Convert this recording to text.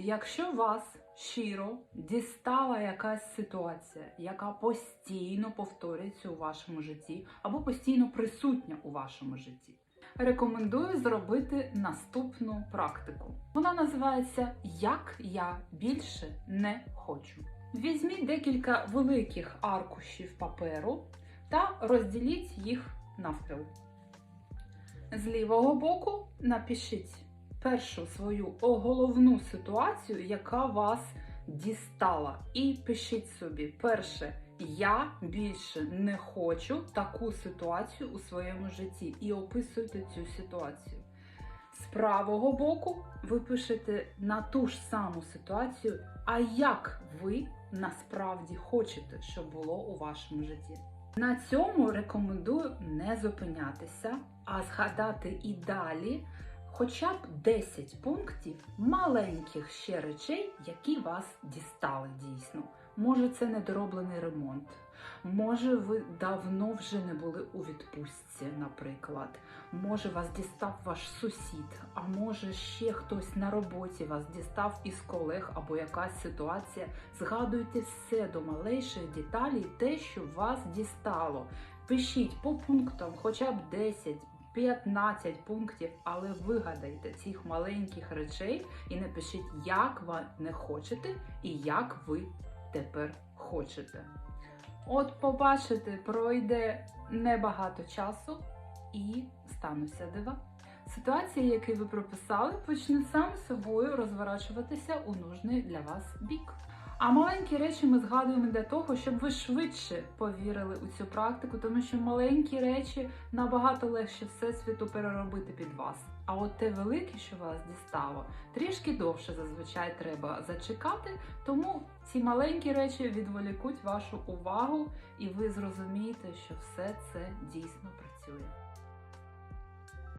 Якщо вас щиро дістала якась ситуація, яка постійно повторюється у вашому житті або постійно присутня у вашому житті, рекомендую зробити наступну практику. Вона називається Як я більше не хочу. Візьміть декілька великих аркушів паперу та розділіть їх навпіл. З лівого боку напишіть першу свою головну ситуацію, яка вас дістала. І пишіть собі: перше, я більше не хочу таку ситуацію у своєму житті. І описуйте цю ситуацію. З правого боку ви пишете на ту ж саму ситуацію, а як ви насправді хочете, щоб було у вашому житті. На цьому рекомендую не зупинятися, а згадати і далі хоча б 10 пунктів маленьких ще речей, які вас дістали дійсно. Може, це недороблений ремонт. Може, ви давно вже не були у відпустці, наприклад. Може, вас дістав ваш сусід, а може ще хтось на роботі вас дістав із колег або якась ситуація. Згадуйте все до малейших деталей, те, що вас дістало. Пишіть по пунктам хоча б 10, 15 пунктів, але вигадайте цих маленьких речей і напишіть, як ви не хочете і як ви тепер хочете. От побачите, пройде небагато часу і стануться дива. Ситуації, які ви прописали, почнуть сам собою розворачуватися у нужний для вас бік. А маленькі речі ми згадуємо для того, щоб ви швидше повірили у цю практику, тому що маленькі речі набагато легше всесвіту переробити під вас. А от те велике, що вас дістало, трішки довше зазвичай треба зачекати, тому ці маленькі речі відволікуть вашу увагу, і ви зрозумієте, що все це дійсно працює.